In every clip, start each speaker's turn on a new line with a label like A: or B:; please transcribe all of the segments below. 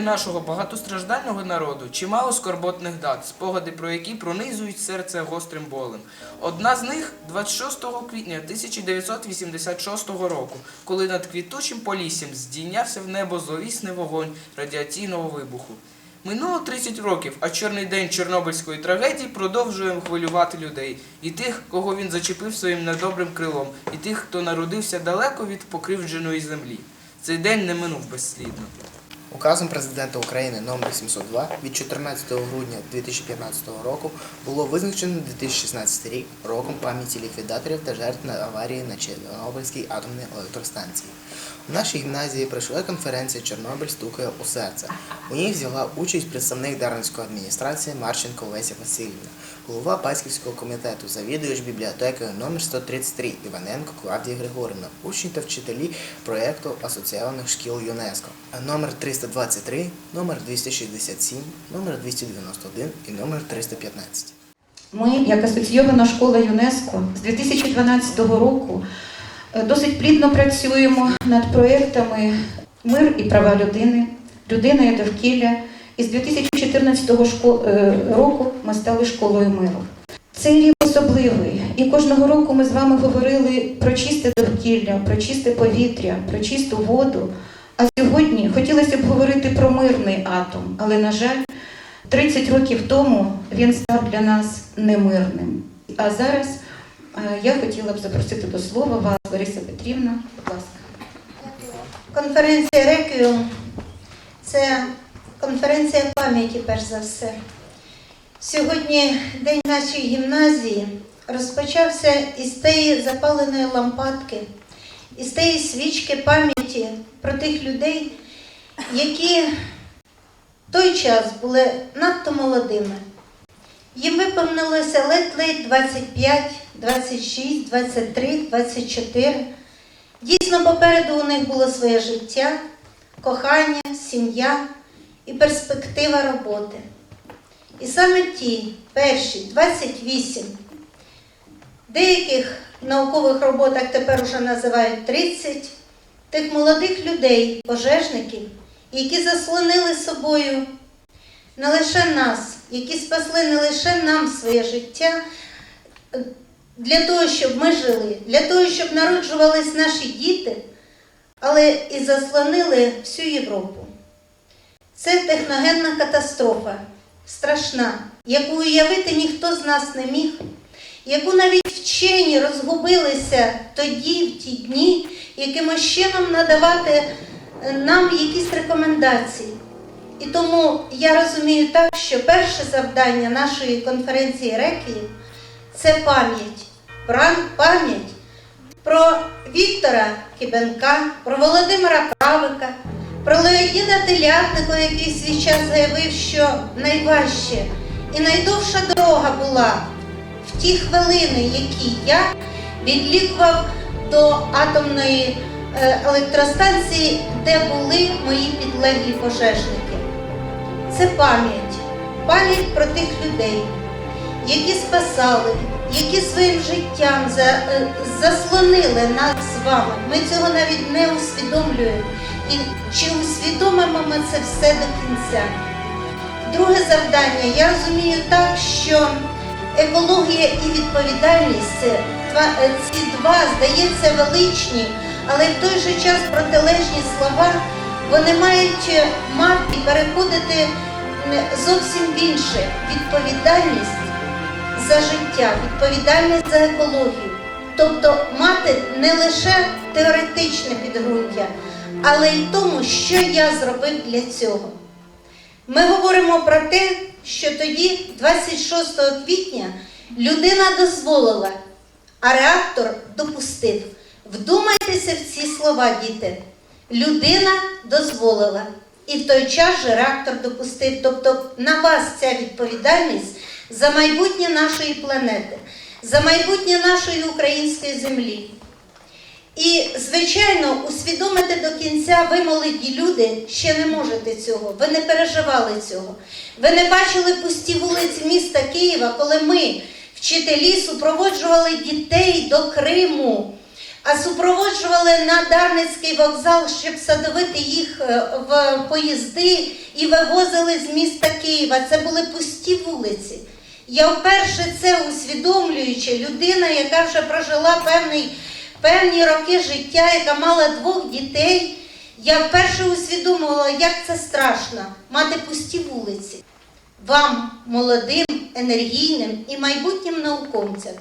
A: історії нашого багатостраждального народу чимало скорботних дат, спогади про які пронизують серце гострим болем. Одна з них 26 квітня 1986 року, коли над квітучим поліссям здійнявся в небо зловісний вогонь радіаційного вибуху. Минуло 30 років, а чорний день Чорнобильської трагедії продовжує хвилювати людей. І тих, кого він зачепив своїм недобрим крилом, і тих, хто народився далеко від покривдженої землі. Цей день не минув безслідно.
B: Указом президента України номер 702 від 14 грудня 2015 року було визначено 2016 рік роком пам'яті ліквідаторів та жертв на аварії на Чорнобильській атомній електростанції. У нашій гімназії пройшла конференція Чорнобиль стукає у серце. У ній взяла участь представник Дарницької адміністрації Марченко Леся Васильівна, голова батьківського комітету, завідувач бібліотекою номер 133 Іваненко Клавдія Григорівна, учні та вчителі проєкту асоційованих шкіл ЮНЕСКО, номер 323, номер 267, номер 291 і номер 315.
C: Ми, як асоційована школа ЮНЕСКО, з 2012 року е, досить плідно працюємо над проєктами Мир і права людини, людина і довкілля. І з 2014 е, року ми стали школою миру. Цей рік особливий, і кожного року ми з вами говорили про чисте довкілля, про чисте повітря, про чисту воду. А сьогодні хотілося б говорити про мирний атом, але, на жаль, 30 років тому він став для нас немирним. А зараз е, я хотіла б запросити до слова вас, Лариса Петрівна, будь ласка.
D: Конференція Реквіум це конференція пам'яті, перш за все. Сьогодні день нашої гімназії розпочався із тієї запаленої лампадки, із тієї свічки пам'яті про тих людей, які в той час були надто молодими. Їм виповнилося ледь-ледь 25, 26, 23, 24. Дійсно, попереду у них було своє життя, кохання, сім'я і перспектива роботи. І саме ті перші 28 деяких наукових роботах тепер уже називають 30 тих молодих людей, пожежників, які заслонили собою не лише нас, які спасли не лише нам своє життя, для того, щоб ми жили, для того, щоб народжувались наші діти, але і заслонили всю Європу. Це техногенна катастрофа, страшна, яку уявити ніхто з нас не міг, яку навіть вчені розгубилися тоді, в ті дні, якимось чином надавати е, нам якісь рекомендації. І тому я розумію так, що перше завдання нашої конференції Реквієм це пам'ять. Пам'ять про Віктора Кибенка, про Володимира Правика, про Леоніда Телятникова, який свій час заявив, що найважче і найдовша дорога була ті хвилини, які я відлікував до атомної е, електростанції, де були мої підлеглі пожежники. Це пам'ять, пам'ять про тих людей, які спасали, які своїм життям е, заслонили нас з вами. Ми цього навіть не усвідомлюємо. І чи усвідомимо ми це все до кінця? Друге завдання, я розумію так, що екологія і відповідальність це е, ці два, здається, величні, але в той же час протилежні слова, вони мають е, мати переходити зовсім в інше відповідальність за життя, відповідальність за екологію. Тобто мати не лише теоретичне підґрунтя, але й тому, що я зробив для цього. Ми говоримо про те, що тоді, 26 квітня, людина дозволила, а реактор допустив. Вдумайтеся в ці слова, діти. Людина дозволила. І в той час же реактор допустив. Тобто на вас ця відповідальність за майбутнє нашої планети, за майбутнє нашої української землі. І, звичайно, усвідомити до кінця ви, молоді люди, ще не можете цього. Ви не переживали цього. Ви не бачили пусті вулиці міста Києва, коли ми, вчителі, супроводжували дітей до Криму а супроводжували на Дарницький вокзал, щоб садовити їх е, в поїзди і вивозили з міста Києва. Це були пусті вулиці. Я вперше це усвідомлюючи, людина, яка вже прожила певний, певні роки життя, яка мала двох дітей, я вперше усвідомила, як це страшно мати пусті вулиці. Вам, молодим, енергійним і майбутнім науковцям,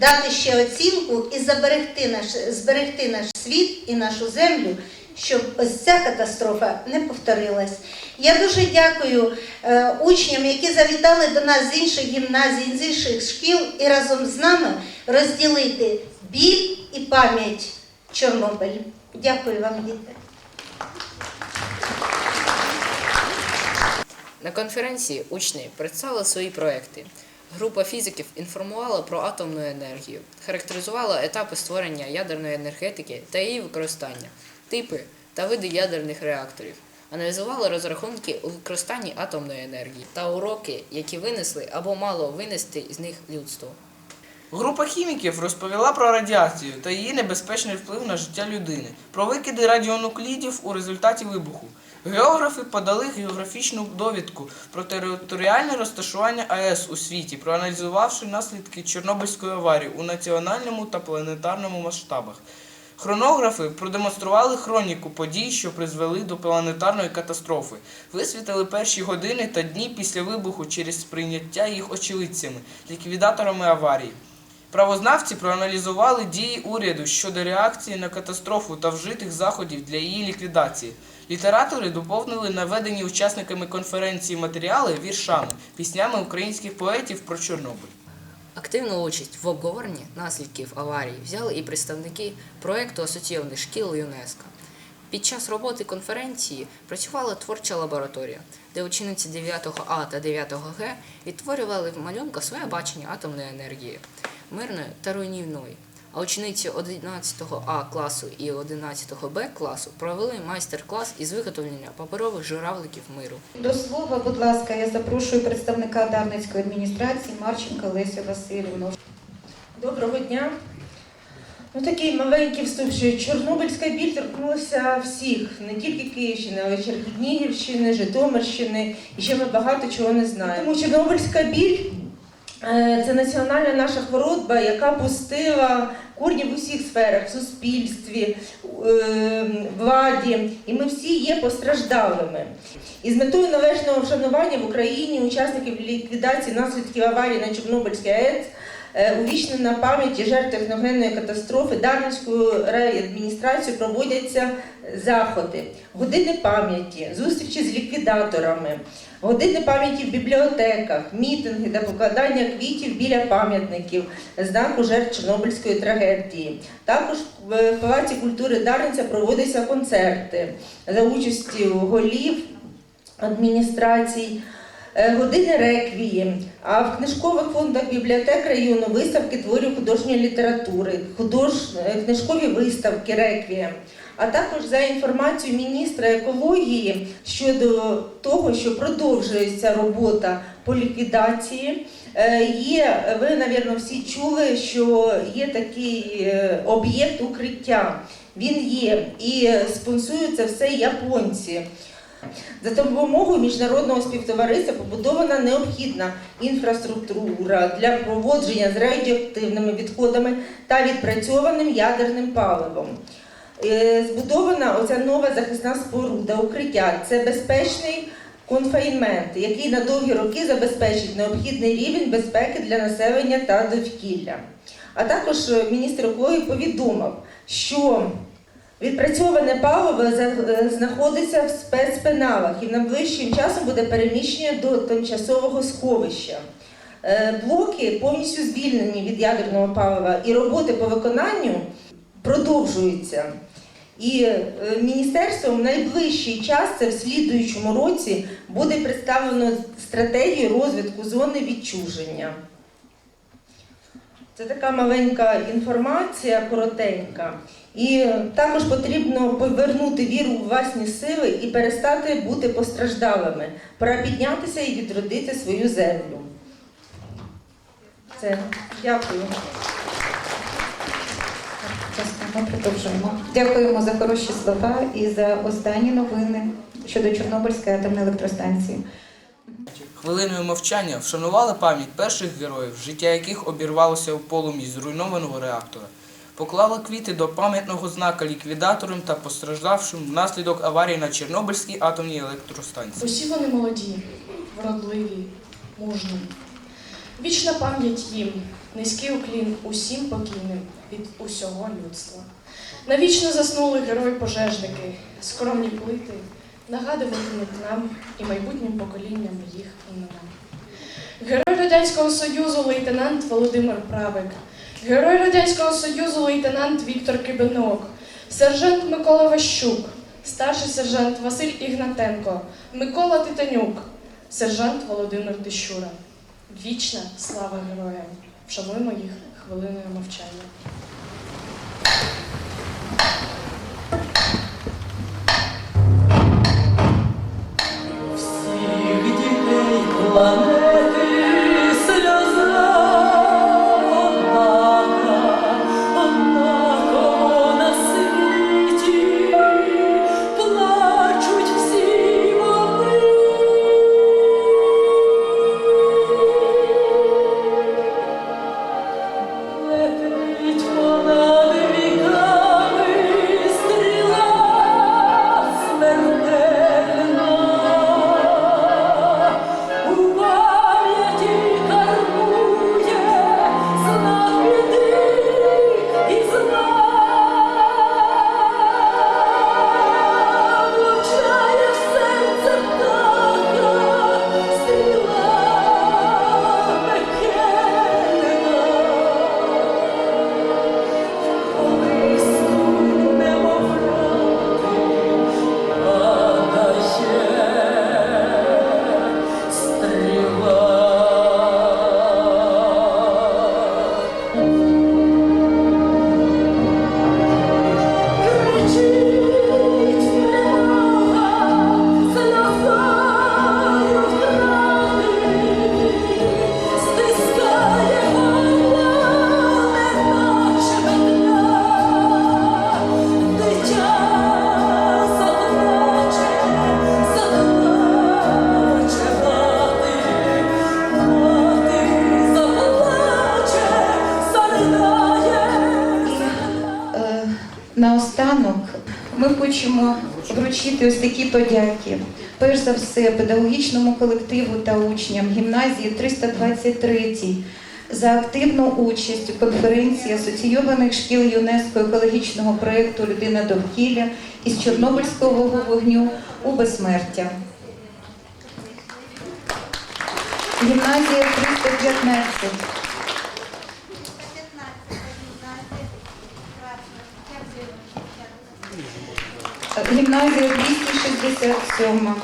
D: дати ще оцінку і зберегти наш, зберегти наш світ і нашу землю, щоб ось ця катастрофа не повторилась. Я дуже дякую е, учням, які завітали до нас з інших гімназій, з інших шкіл, і разом з нами розділити біль і пам'ять Чорнобиль. Дякую вам, діти.
E: На конференції учні представили свої проекти. Група фізиків інформувала про атомну енергію, характеризувала етапи створення ядерної енергетики та її використання, типи та види ядерних реакторів, аналізували розрахунки у використанні атомної енергії та уроки, які винесли або мало винести з них людство.
A: Група хіміків розповіла про радіацію та її небезпечний вплив на життя людини, про викиди радіонуклідів у результаті вибуху. Географи подали географічну довідку про територіальне розташування АЕС у світі, проаналізувавши наслідки Чорнобильської аварії у національному та планетарному масштабах. Хронографи продемонстрували хроніку подій, що призвели до планетарної катастрофи, висвітили перші години та дні після вибуху через сприйняття їх очевидцями, ліквідаторами аварії. Правознавці проаналізували дії уряду щодо реакції на катастрофу та вжитих заходів для її ліквідації. Літератори доповнили наведені учасниками конференції матеріали віршами, піснями українських поетів про Чорнобиль.
E: Активну участь в обговоренні наслідків аварії взяли і представники проєкту асоційованих шкіл ЮНЕСКО. Під час роботи конференції працювала творча лабораторія, де учениці 9 А та 9 Г відтворювали в малюнках своє бачення атомної енергії, мирної та руйнівної. А учениці 11 А класу і 11 Б класу провели майстер-клас із виготовлення паперових журавликів миру.
C: До слова, будь ласка, я запрошую представника Дарницької адміністрації Марченка Лесю Васильівну.
F: Доброго дня. Ну, такий маленький вступ, що Чорнобильська біль торкнулася всіх, не тільки Київщини, але й Чернігівщини, Житомирщини, і ще ми багато чого не знаємо. Тому Чорнобильська біль це національна наша хвороба, яка пустила корні в усіх сферах, в суспільстві, е, владі, і ми всі є постраждалими. І з метою належного вшанування в Україні учасників ліквідації наслідків аварії на Чорнобильській АЕС е, увічнена пам'яті жертв техногенної катастрофи Дарницькою райадміністрацією проводяться заходи, години пам'яті, зустрічі з ліквідаторами, години пам'яті в бібліотеках, мітинги та покладання квітів біля пам'ятників знаку жертв Чорнобильської трагедії. Також в Палаці культури Дарниця проводяться концерти за участю голів адміністрацій, е, години реквії, а в книжкових фондах бібліотек району виставки творів художньої літератури, худож... е, книжкові виставки реквієм. А також за інформацією міністра екології щодо того, що продовжується робота по ліквідації. е, Є, ви, напевно, всі чули, що є такий е, об'єкт укриття. Він є і спонсують це все японці. За допомогою міжнародного співтовариства побудована необхідна інфраструктура для проводження з радіоактивними відходами та відпрацьованим ядерним паливом. Е, Збудована оця нова захисна споруда, укриття. Це безпечний конфайнмент, який на довгі роки забезпечить необхідний рівень безпеки для населення та довкілля. А також е, міністр екології повідомив, що Відпрацьоване паливо е, знаходиться в спецпеналах і найближчим часом буде переміщення до тимчасового сховища. Е, Блоки повністю звільнені від ядерного палива і роботи по виконанню продовжуються. І е, міністерством в найближчий час, це в слідуючому році, буде представлено стратегію розвитку зони відчуження. Це така маленька інформація, коротенька. І також потрібно повернути віру у власні сили і перестати бути постраждалими. Пора піднятися і відродити свою землю. Це дякую.
C: Ми продовжуємо. Дякуємо за хороші слова і за останні новини щодо Чорнобильської атомної електростанції.
A: Хвилиною мовчання вшанували пам'ять перших героїв, життя яких обірвалося у полум'ї зруйнованого реактора. Поклали квіти до пам'ятного знака ліквідаторам та постраждавшим внаслідок аварії на Чорнобильській атомній електростанції.
G: Усі вони молоді, вродливі, мужні. Вічна пам'ять їм, низький уклін усім покійним від усього людства. Навічно заснули герої-пожежники, скромні плити, нагадуватимуть нам і майбутнім поколінням їх імена. Герой Радянського Союзу лейтенант Володимир Правик, Герой Радянського Союзу лейтенант Віктор Кибенок, сержант Микола Ващук, старший сержант Василь Ігнатенко, Микола Титанюк, сержант Володимир Тищура. Вічна слава героям! Вшануємо їх хвилиною мовчання.
C: Вручити ось такі подяки. Перш за все, педагогічному колективу та учням гімназії 323 за активну участь у конференції асоційованих шкіл ЮНЕСКО екологічного проєкту Людина довкілля із Чорнобильського вогню у безсмертя. Гімназія 315 Гімназія 267.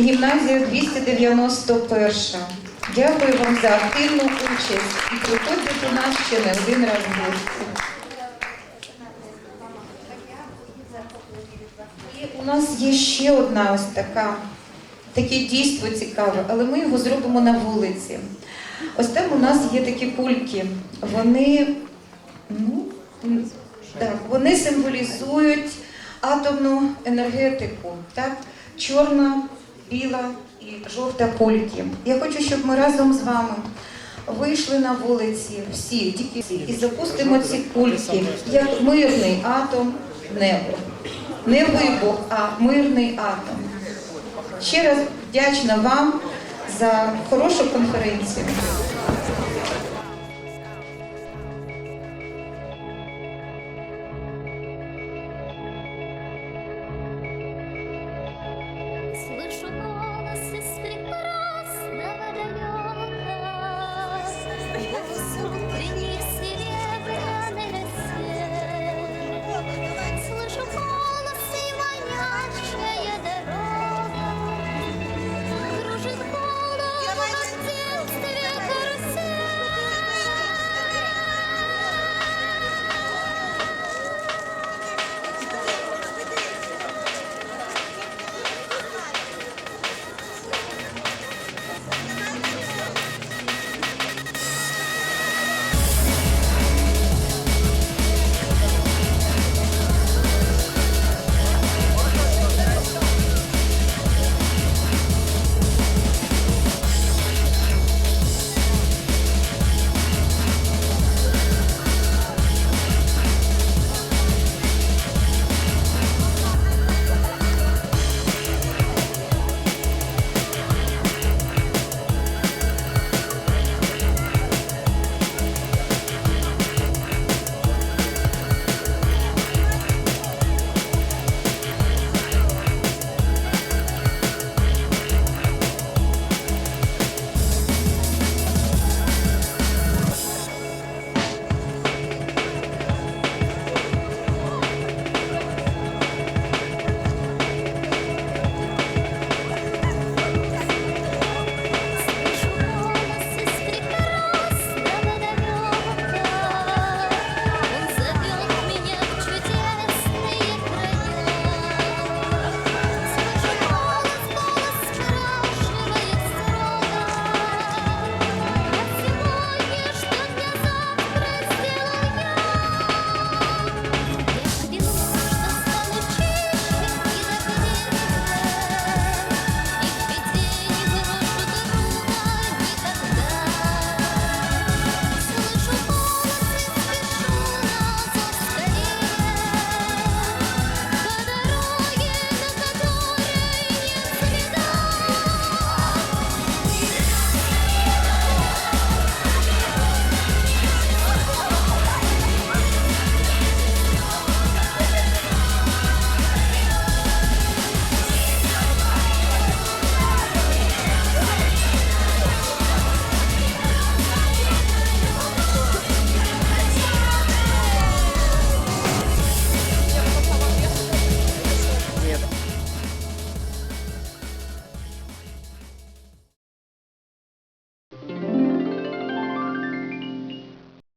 C: Гімназія 291. Дякую вам за активну участь і приходьте до нас ще не один раз в гості. І у нас є ще одна ось така, таке дійство цікаве, але ми його зробимо на вулиці. Ось там у нас є такі кульки. Вони, ну, так, вони символізують атомну енергетику. Так? Чорна, біла і жовта кульки. Я хочу, щоб ми разом з вами вийшли на вулиці всі, тільки і запустимо ці кульки, як мирний атом небо. Не вибух, а мирний атом. Ще раз вдячна вам за хорошу конференцію.